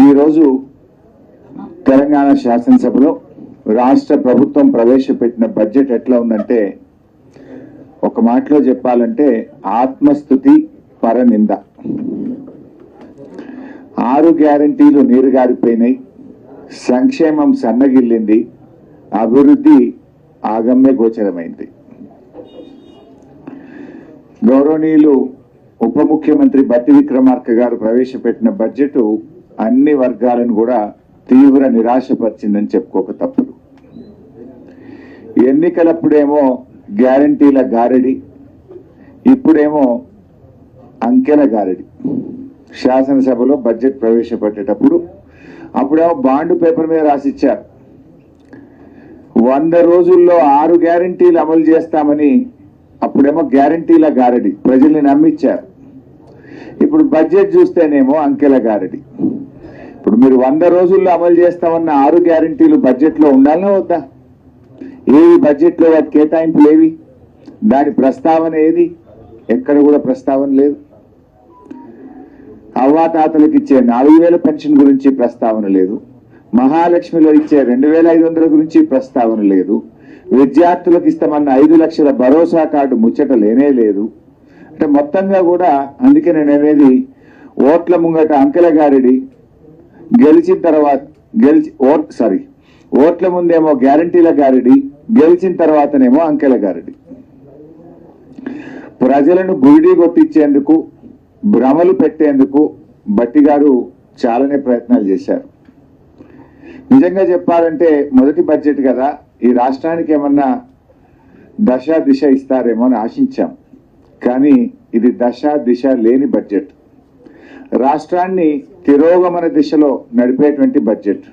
ఈరోజు తెలంగాణ శాసనసభలో రాష్ట్ర ప్రభుత్వం ప్రవేశపెట్టిన బడ్జెట్ ఎట్లా ఉందంటే ఒక మాటలో చెప్పాలంటే ఆత్మస్థుతి పరనింద. ఆరు గ్యారంటీలు నీరుగారిపోయినాయి సంక్షేమం సన్నగిల్లింది అభివృద్ధి ఆగమ్య గోచరమైంది. గౌరవనీయులు ఉప ముఖ్యమంత్రి బట్టి విక్రమార్క గారు ప్రవేశపెట్టిన బడ్జెట్ అన్ని వర్గాలను కూడా తీవ్ర నిరాశపరిచిందని చెప్పుకోక తప్పదు. ఎన్నికలప్పుడేమో గ్యారంటీల గారడి ఇప్పుడేమో అంకెల గారడి. శాసనసభలో బడ్జెట్ ప్రవేశపెట్టేటప్పుడు అప్పుడేమో బాండ్ పేపర్ మీద రాసిచ్చారు. వంద రోజుల్లో ఆరు గ్యారంటీలు అమలు చేస్తామని అప్పుడేమో గ్యారంటీల గారడి. ప్రజల్ని నమ్మిచ్చారు. ఇప్పుడు బడ్జెట్ చూస్తేనేమో అంకెల గారడి. మీరు వంద రోజుల్లో అమలు చేస్తామన్న ఆరు గ్యారంటీలు బడ్జెట్లో ఉండాలనే వద్దా? ఏవి బడ్జెట్లో వాటి కేటాయింపులు ఏవి? దాని ప్రస్తావన ఏది? ఎక్కడ కూడా ప్రస్తావన లేదు. అవ్వాతాతలకు ఇచ్చే నాలుగు వేల పెన్షన్ గురించి ప్రస్తావన లేదు. మహాలక్ష్మిలో ఇచ్చే రెండు వేల ఐదు వందల గురించి ప్రస్తావన లేదు. విద్యార్థులకు ఇస్తామన్న ఐదు లక్షల భరోసా కార్డు ముచ్చట లేనే లేదు. అంటే మొత్తంగా కూడా అందుకే నేను అనేది ఓట్ల ముంగట అంకెల గారిడి గెలిచిన తర్వాత గెలిచి ఓట్ సారీ ఓట్ల ముందేమో గ్యారంటీల గారిడి గెలిచిన తర్వాతనేమో అంకెల గారిడి. ప్రజలను గురిడి కొట్టించేందుకు భ్రమలు పెట్టేందుకు బట్టి గారు చాలానే ప్రయత్నాలు చేశారు. నిజంగా చెప్పాలంటే మొదటి బడ్జెట్ కదా ఈ రాష్ట్రానికి ఏమన్నా దశ దిశ ఇస్తారేమో అని ఆశించాం. కానీ ఇది దశ దిశ లేని బడ్జెట్. రాష్ట్రాన్ని తిరోగమన దిశలో నడిపేటువంటి బడ్జెట్.